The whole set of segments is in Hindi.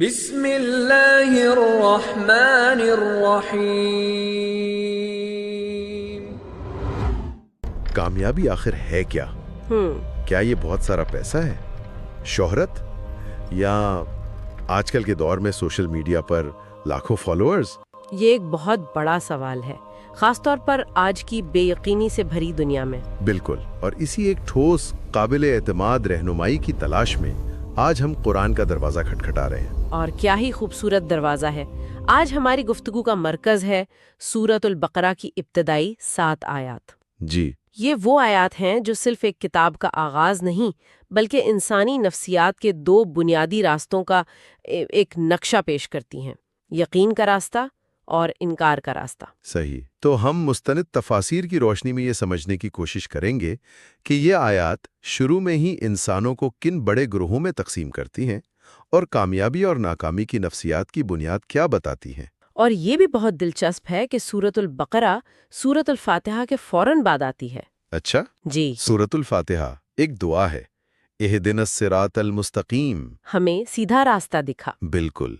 बिस्मिल्लाहिर्रहमानिर्रहीम। कामयाबी आखिर है क्या? क्या ये बहुत सारा पैसा है? शोहरत? या आजकल के दौर में सोशल मीडिया पर लाखों फॉलोअर्स? ये एक बहुत बड़ा सवाल है खासतौर पर आज की बेयकीनी से भरी दुनिया में। बिल्कुल और इसी एक ठोस काबिल एतमाद रहनुमाई की तलाश में आज हम कुरान का दरवाज़ा खटखटा रहे हैं। और क्या ही खूबसूरत दरवाज़ा है। आज हमारी गुफ्तगू का मरकज है सूरतुल बकरा की इब्तदाई सात आयात। जी। ये वो आयात हैं जो सिर्फ़ एक किताब का आगाज़ नहीं बल्कि इंसानी नफ्सियात के दो बुनियादी रास्तों का एक नक्शा पेश करती हैं। यकीन का रास्ता और इनकार का रास्ता। सही। तो हम मुस्तनद तफासिर की रोशनी में ये समझने की कोशिश करेंगे कि ये आयात शुरू में ही इंसानों को किन बड़े ग्रोहों में तकसीम करती हैं और कामयाबी और नाकामी की नफ्सियात की बुनियाद क्या बताती हैं। और ये भी बहुत दिलचस्प है कि सूरतुल बकरा सूरतुल फातिहा के फ़ौरन बाद आती है। अच्छा? जी। सूरतुल फातिहा एक दुआ है। एह दिन सिरात मुस्तकीम। हमें सीधा रास्ता दिखा। बिल्कुल।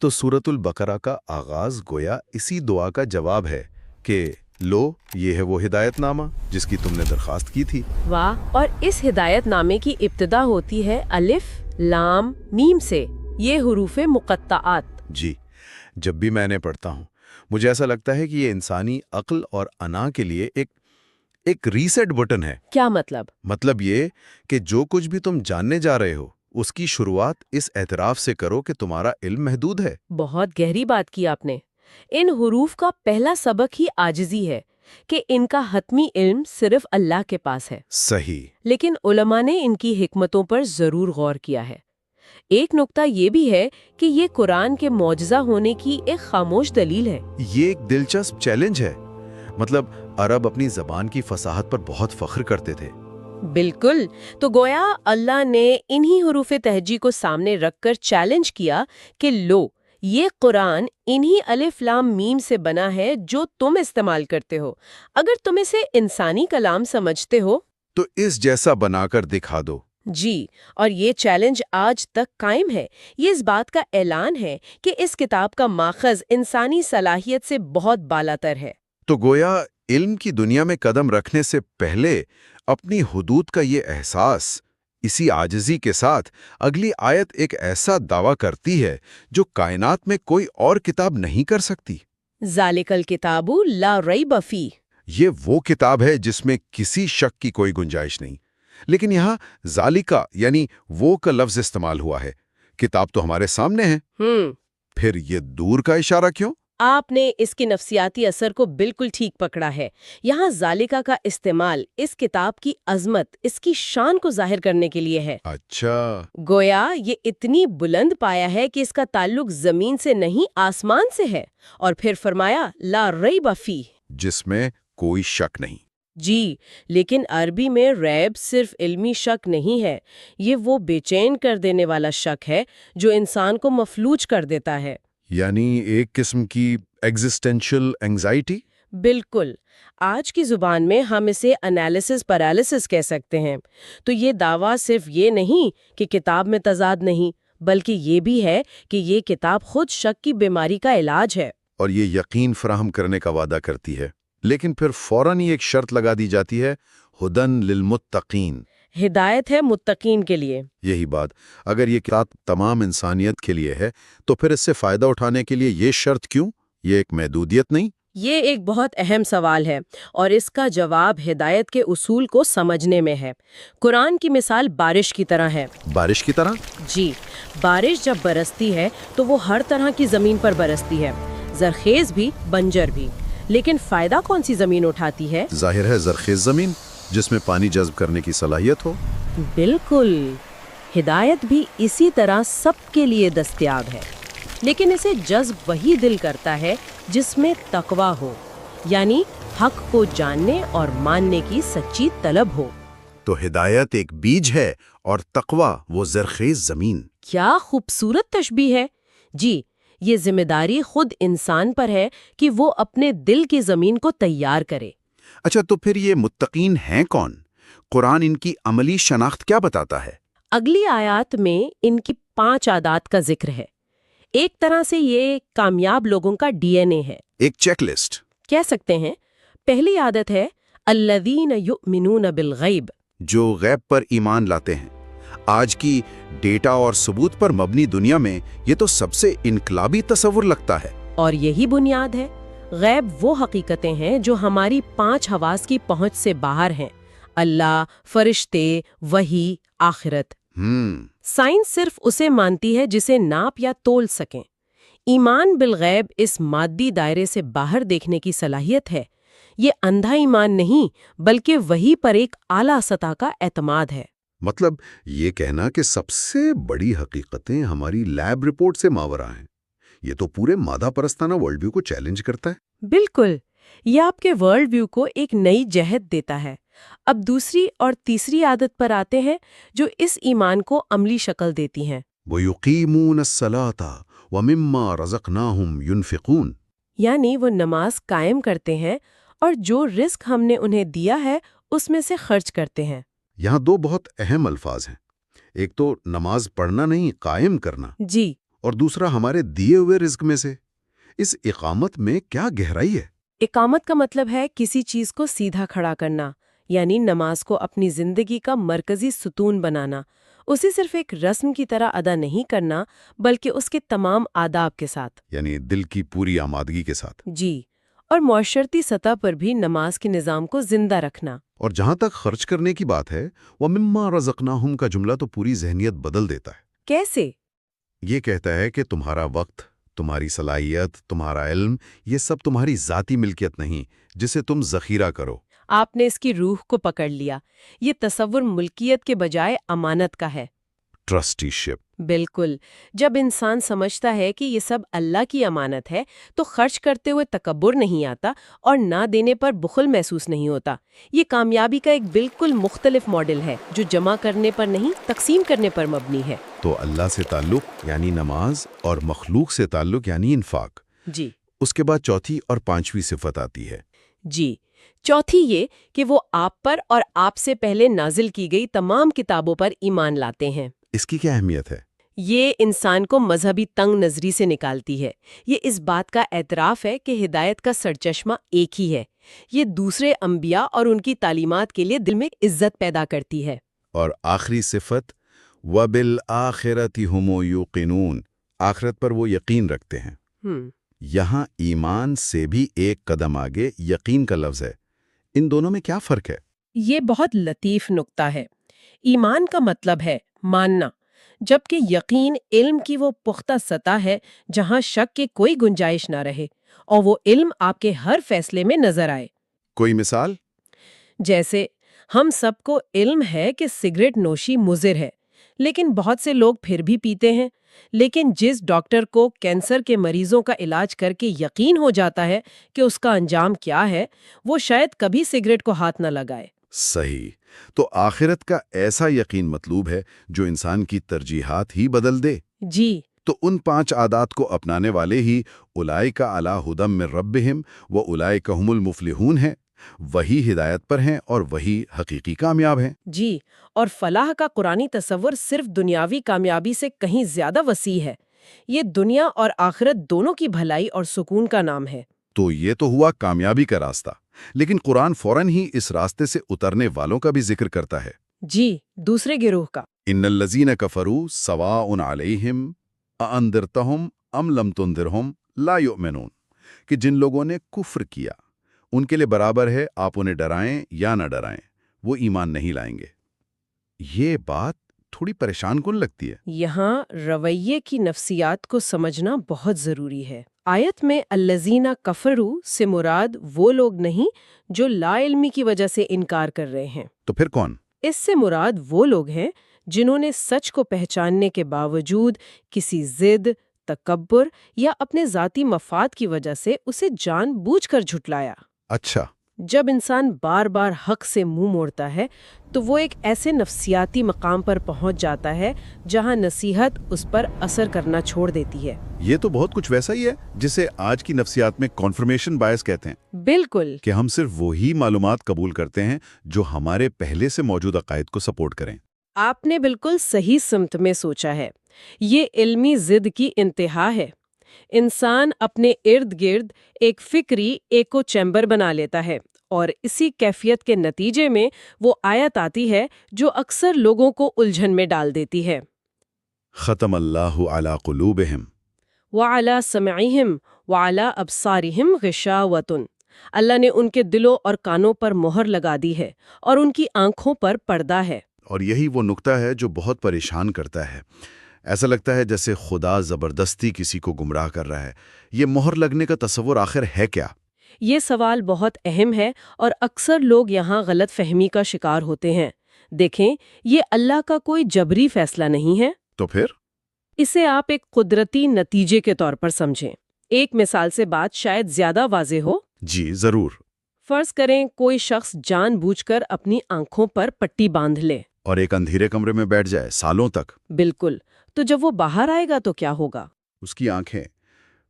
तो सूरतुल बकरा का आगाज़ गोया इसी दुआ का जवाब है कि लो ये है वो हिदायतनामा जिसकी तुमने दरखास्त की थी। वाह और इस हिदायतनामे की इब्तदा होती है अलिफ लाम मीम से। ये हरूफ मुकत्ताआत। जी जब भी मैंने पढ़ता हूँ मुझे ऐसा लगता है कि ये इंसानी अक्ल और अना के लिए एक एक रीसेट बटन है। क्या मतलब? मतलब ये कि जो कुछ भी तुम जानने जा रहे हो उसकी शुरुआत इस एतराफ से करो कि तुम्हारा इल्म महदूद है। बहुत गहरी बात की आपने। इन हरूफ का पहला सबक ही आजिजी है कि इनका हतमी इल्म सिर्फ़ अल्लाह के पास है। सही। लेकिन उलमा ने इनकी हिकमतों पर ज़रूर गौर किया है। एक नुक्ता ये भी है कि ये कुरान के मुआजा होने की एक खामोश दलील है। ये एक दिलचस्प चैलेंज है। मतलब अरब अपनी जबान की फसाहत पर बहुत फख्र करते थे। बिल्कुल। तो गोया अल्लाह ने इन्हीं हरूफ तहजी को सामने रखकर चैलेंज किया कि लो ये कुरान इन्हीं अलिफ लाम मीम से बना है जो तुम इस्तेमाल करते हो। अगर तुम इसे इंसानी कलाम समझते हो। तो इस जैसा बनाकर दिखा दो। जी और ये चैलेंज आज तक कायम है। ये इस बात का ऐलान है कि इस किताब का माखज इंसानी सलाहियत से बहुत बालातर है। तो गोया इल्म की दुनिया में कदम रखने से पहले अपनी हदूद का ये एहसास इसी आजजी के साथ अगली आयत एक ऐसा दावा करती है जो कायनात में कोई और किताब नहीं कर सकती। जालिकल किताबू ला रई बफी ये वो किताब है जिसमें किसी शक की कोई गुंजाइश नहीं। लेकिन यहाँ जालिका यानी वो का लफ्ज इस्तेमाल हुआ है। किताब तो हमारे सामने है। फिर ये दूर का इशारा क्यों? आपने इसके नफ्सियाती असर को बिल्कुल ठीक पकड़ा है। यहाँ जालिका का इस्तेमाल इस किताब की अजमत इसकी शान को ज़ाहिर करने के लिए है। अच्छा। गोया ये इतनी बुलंद पाया है कि इसका ताल्लुक ज़मीन से नहीं आसमान से है। और फिर फरमाया ला रई बफी जिसमें कोई शक नहीं। जी लेकिन अरबी में रैब सिर्फ़ इल्मी शक नहीं है। ये वो बेचैन कर देने वाला शक है जो इंसान को मफलूज कर देता है। यानी एक किस्म की एग्जिस्टेंशियल एंजाइटी बिल्कुल। आज की ज़ुबान में हम इसे एनालिसिस पैरालिसिस कह सकते हैं। तो ये दावा सिर्फ़ ये नहीं कि किताब में तजाद नहीं बल्कि ये भी है कि ये किताब खुद शक की बीमारी का इलाज है। और ये यकीन फराहम करने का वादा करती है। लेकिन फिर फ़ौरन ही एक शर्त लगा दी जाती है हुदन लिलमुत्तकीन। हिदायत है मुत्तकीन के लिए। यही बात अगर ये किताब तमाम इंसानियत के लिए है तो फिर इससे फ़ायदा उठाने के लिए ये शर्त क्यों? ये एक महदूदियत नहीं? ये एक बहुत अहम सवाल है और इसका जवाब हिदायत के उसूल को समझने में है। कुरान की मिसाल बारिश की तरह है। बारिश की तरह? जी बारिश जब बरसती है तो वो हर तरह की ज़मीन पर बरसती है। जरखेज भी बंजर भी। लेकिन फ़ायदा कौन सी ज़मीन उठाती है? ज़ाहिर है जरखेज ज़मीन। जिसमें पानी जज्ब करने की सलाहियत हो? बिल्कुल। हिदायत भी इसी तरह सबके लिए दस्तियाब है। लेकिन इसे जज्ब वही दिल करता है जिसमें तकवा हो यानी हक को जानने और मानने की सच्ची तलब हो। तो हिदायत एक बीज है और तकवा वो जरखेज ज़मीन। क्या खूबसूरत तशबी है। जी ये ज़िम्मेदारी खुद इंसान पर है कि वो अपने दिल की ज़मीन को तैयार करे। अच्छा तो फिर ये मुत्तकीन हैं कौन? कुरान इनकी अमली शनाख्त क्या बताता है? अगली आयात में इनकी पाँच आदात का ज़िक्र है। एक तरह से ये कामयाब लोगों का डीएनए है। एक चेकलिस्ट। कह सकते हैं पहली आदत है अल्लदीन युमिनून बिल गैब जो गैब पर ईमान लाते हैं। आज की डेटा और सबूत पर मबनी दुनिया में ये तो सबसे इनकलाबी तस्वुर लगता है। और यही बुनियाद है गैब वो हकीकतें हैं जो हमारी पाँच हवास की पहुँच से बाहर हैं। अल्लाह फरिश्ते वही आखिरत। हम्म। साइंस सिर्फ़ उसे मानती है जिसे नाप या तोल सकें। ईमान बिल गैब इस मादी दायरे से बाहर देखने की सलाहियत है। ये अंधा ईमान नहीं बल्कि वही पर एक आला सतह का एतमाद है। मतलब ये कहना कि सबसे बड़ी हकीकतें हमारी लैब रिपोर्ट से मावरा हैं। ये तो पूरे मादा परस्ताना वर्ल्ड व्यू को चैलेंज करता है। बिल्कुल। ये आपके वर्ल्ड व्यू को एक नई जहत देता है। अब दूसरी और तीसरी आदत पर आते हैं जो इस ईमान को अमली शक्ल देती हैं। वो युकीमून सलाता व मिम्मा रज़क़नाहुम युनफिकून। यानी वो नमाज़ कायम करते हैं और जो रिस्क हमने उन्हें दिया है उसमें से खर्च करते हैं। यहाँ दो बहुत अहम अल्फाज हैं। एक तो नमाज़ पढ़ना नहीं कायम करना। जी। और दूसरा हमारे दिए हुए रिस्क में से। इस इकामत में क्या गहराई है? इकामत का मतलब है किसी चीज़ को सीधा खड़ा करना यानी नमाज़ को अपनी ज़िंदगी का मरकजी सुतून बनाना। उसे सिर्फ़ एक रस्म की तरह अदा नहीं करना बल्कि उसके तमाम आदाब के साथ। यानी दिल की पूरी आमादगी के साथ। जी और मुआशरती सतह पर भी नमाज़ के निज़ाम को ज़िंदा रखना। और जहाँ तक खर्च करने की बात है वह मिम्मा रज़क़नाहुम का जुमला तो पूरी जहनीत बदल देता है। कैसे? ये कहता है कि तुम्हारा वक्त तुम्हारी सलाहियत तुम्हारा इल्म ये सब तुम्हारी ज़ाती मिल्कियत नहीं जिसे तुम जखीरा करो। आपने इसकी रूह को पकड़ लिया। ये तस्वुर मुल्कियत के बजाय अमानत का है। ट्रस्टीशिप बिल्कुल। जब इंसान समझता है कि ये सब अल्लाह की अमानत है तो खर्च करते हुए तकबर नहीं आता और ना देने पर बुखल महसूस नहीं होता। ये कामयाबी का एक बिल्कुल मुख्तलिफ़ मॉडल है जो जमा करने पर नहीं तकसीम करने पर मबनी है। तो अल्लाह से ताल्लुक यानी नमाज़ और मखलूक से ताल्लुक यानी इन्फाक। जी। उसके बाद चौथी और पांचवी सिफत आती है। जी। चौथी ये कि वो आप पर और आपसे पहले नाजिल की गई तमाम किताबों पर ईमान लाते हैं। इसकी क्या अहमियत है? ये इंसान को मजहबी तंग नजरी से निकालती है। ये इस बात का एतराफ़ है कि हिदायत का सरचश्मा एक ही है। ये दूसरे अंबिया और उनकी तालीमत के लिए दिल में इज़्ज़त पैदा करती है। और आखिरी सिफत वबिल आखिरती हुमो युकिनून। आखिरत पर वो यकीन रखते हैं। यहाँ ईमान से भी एक कदम आगे यकीन का लफ्ज है। इन दोनों में क्या फ़र्क है? ये बहुत लतीफ नुक्ता है। ईमान का मतलब है मानना। जबकि यकीन इल्म की वो पुख्ता सतह है जहाँ शक के कोई गुंजाइश ना रहे और वो इल्म आपके हर फैसले में नज़र आए। कोई मिसाल? जैसे हम सबको इल्म है कि सिगरेट नोशी मुजिर है लेकिन बहुत से लोग फिर भी पीते हैं लेकिन जिस डॉक्टर को कैंसर के मरीजों का इलाज करके यकीन हो जाता है कि उसका अंजाम क्या है वो शायद कभी सिगरेट को हाथ न लगाए। सही। तो आखिरत का ऐसा यकीन मतलूब है जो इंसान की तरजीहात ही बदल दे। जी। तो उन पाँच आदात को अपनाने वाले ही उलाई का अला हुदम में रब्बिहिम व उलाई कहमुल मुफलिहून हैं। वही हिदायत पर हैं और वही हकीकी कामयाब हैं। जी और फलाह का कुरानी तसव्वुर सिर्फ़ दुनियावी कामयाबी से कहीं ज़्यादा वसी है। ये दुनिया और आखिरत दोनों की भलाई और सुकून का नाम है। तो ये तो हुआ कामयाबी का रास्ता। लेकिन कुरान फ़ौरन ही इस रास्ते से उतरने वालों का भी ज़िक्र करता है। जी दूसरे गिरोह का। इन्नल्लज़ीन कफरू सवाउन अलैहिम अअंदिरतहुम अम लम तुंदिरहुम ला युमिनून कि जिन लोगों ने कुफ्र किया उनके लिए बराबर है आप उन्हें डराएँ या न डराएँ वो ईमान नहीं लाएँगे। ये बात थोड़ी परेशान कौन लगती है? यहाँ रवैये की नफ्सियात को समझना बहुत ज़रूरी है। आयत में अल्लजीना कफरू से मुराद वो लोग नहीं जो लाइलमी की वजह से इनकार कर रहे हैं। तो फिर कौन? इससे मुराद वो लोग हैं जिन्होंने सच को पहचानने के बावजूद किसी जिद तकबर या अपने जाती मफाद की वजह से उसे जान बूझ कर झुटलाया। अच्छा। जब इंसान बार बार हक से मुँह मोड़ता है तो वो एक ऐसे नफ्सियाती मकाम पर पहुँच जाता है जहाँ नसीहत उस पर असर करना छोड़ देती है। ये तो बहुत कुछ वैसा ही है जिसे आज की नफ्सियात में कॉन्फर्मेशन बायस कहते हैं। बिल्कुल। कि हम सिर्फ़ वही मालूमात कबूल करते हैं जो हमारे पहले से मौजूद अकायद को सपोर्ट करें। आपने बिल्कुल सही सिमत में सोचा है। ये इल्मी जिद की इंतहा है। इंसान अपने इर्द गिर्द एक फिक्री एको चैम्बर बना लेता है। और इसी कैफियत के नतीजे में वो आयत आती है जो अक्सर लोगों को उलझन में डाल देती है। ख़त्म अल्लाह अला क़ुलूबिहिम। वाला समहिम वाला अबसारिहिम गिशावतुन। अल्लाह ने उनके दिलों और कानों पर मोहर लगा दी है और उनकी आँखों पर पर्दा है। और यही वो नुक्ता है जो बहुत परेशान करता है। ऐसा लगता है जैसे खुदा ज़बरदस्ती किसी को गुमराह कर रहा है। ये मोहर लगने का तस्वुर आखिर है क्या? ये सवाल बहुत अहम है और अक्सर लोग यहाँ गलत फहमी का शिकार होते हैं। देखें ये अल्लाह का कोई जबरी फैसला नहीं है। तो फिर? इसे आप एक कुदरती नतीजे के तौर पर समझें। एक मिसाल से बात शायद ज़्यादा वाजे हो। जी ज़रूर। फ़र्ज़ करें कोई शख्स जानबूझकर अपनी आँखों पर पट्टी बाँध ले। और एक अंधेरे कमरे में बैठ जाए सालों तक। बिल्कुल। तो जब वो बाहर आएगा तो क्या होगा? उसकी आँखें।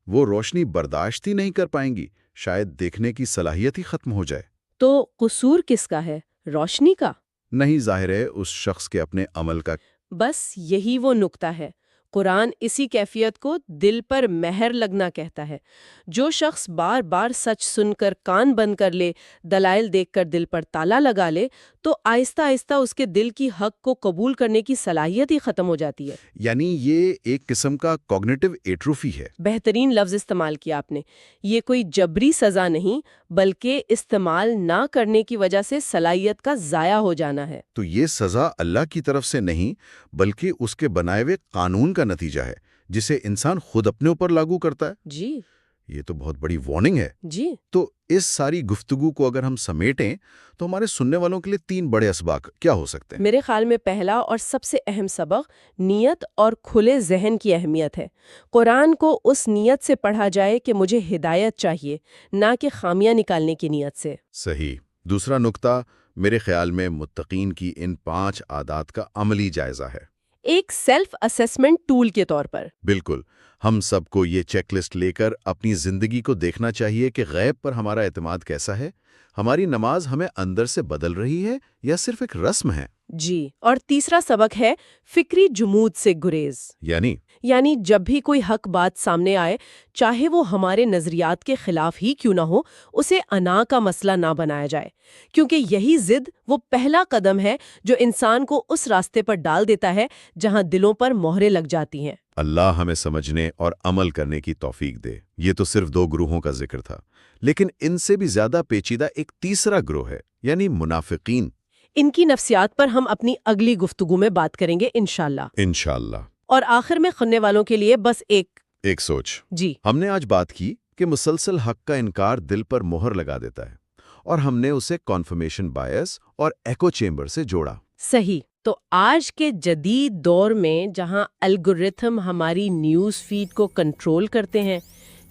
वो रोशनी बर्दाश्त ही नहीं कर पाएँगी। शायद देखने की सलाहियत ही खत्म हो जाए। तो कसूर किसका है? रोशनी का? नहीं ज़ाहिर है उस शख्स के अपने अमल का। बस यही वो नुकता है। कुरान इसी कैफियत को दिल पर महर लगना कहता है। जो शख्स बार बार सच सुनकर कान बंद कर ले दलाइल देखकर दिल पर ताला लगा ले तो आहिस्ता आहिस्ता उसके दिल की हक को कबूल करने की सलाहियत ही खत्म हो जाती है। यानी ये एक किस्म का कॉग्निटिव एट्रोफी है। बेहतरीन लफ्ज इस्तेमाल किया आपने। ये कोई जबरी सजा नहीं बल्कि इस्तेमाल ना करने की वजह से सलाहियत का ज़ाया हो जाना है। तो ये सजा अल्लाह की तरफ़ से नहीं बल्कि उसके बनाए हुए कानून का नतीजा है जिसे इंसान खुद अपने ऊपर लागू करता है। जी। ये तो बहुत बड़ी वार्निंग है। जी। तो इस सारी गुफ्तगू को अगर हम समेटें तो हमारे सुनने वालों के लिए तीन बड़े असबाक क्या हो सकते हैं? मेरे ख्याल में पहला और सबसे अहम सबक नीयत और खुले जहन की अहमियत है। कुरान को उस नीयत से पढ़ा जाए कि मुझे हिदायत चाहिए ना कि खामियाँ निकालने की नीयत से। सही। दूसरा नुकता मेरे ख्याल में मुतकीन की इन पाँच आदात का अमली जायजा है। एक सेल्फ असेसमेंट टूल के तौर पर। बिल्कुल। हम सबको ये चेकलिस्ट लेकर अपनी ज़िंदगी को देखना चाहिए कि गैब पर हमारा एतमाद कैसा है। हमारी नमाज़ हमें अंदर से बदल रही है या सिर्फ़ एक रस्म है? जी और तीसरा सबक है फिक्री जमूद से गुरेज। यानी यानी जब भी कोई हक बात सामने आए चाहे वो हमारे नजरियात के खिलाफ ही क्यों ना हो उसे अना का मसला ना बनाया जाए। क्योंकि यही जिद वो पहला कदम है जो इंसान को उस रास्ते पर डाल देता है जहाँ दिलों पर मोहरें लग जाती हैं। अल्लाह हमें समझने और अमल करने की तौफीक दे। ये तो सिर्फ़ दो ग्रोहों का ज़िक्र था। लेकिन इनसे भी ज़्यादा पेचीदा एक तीसरा ग्रोह है यानी मुनाफिकीन। इनकी नफ्सियात पर हम अपनी अगली गुफ्तगु में बात करेंगे इनशाला इंशाल्लाह। और आखिर में सुनने वालों के लिए बस एक। एक सोच। जी। हमने आज बात की कि मुसलसल हक का इनकार दिल पर मोहर लगा देता है और हमने उसे कॉन्फर्मेशन बायस और एको चेम्बर से जोड़ा। सही। तो आज के जदीद दौर में जहाँ एल्गोरिथम हमारी न्यूज़ फ़ीड को कंट्रोल करते हैं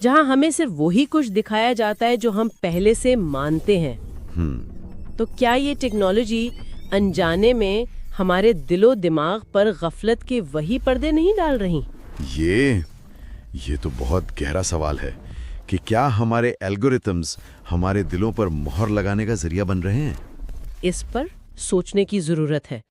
जहाँ हमें सिर्फ़ वही कुछ दिखाया जाता है जो हम पहले से मानते हैं हम्म। तो क्या ये टेक्नोलॉजी अनजाने में हमारे दिलो दिमाग पर गफलत के वही पर्दे नहीं डाल रही। ये ये तो बहुत गहरा सवाल है कि क्या हमारे एल्गोरिथम्स हमारे दिलों पर मोहर लगाने का ज़रिया बन रहे हैं? इस पर सोचने की ज़रूरत है।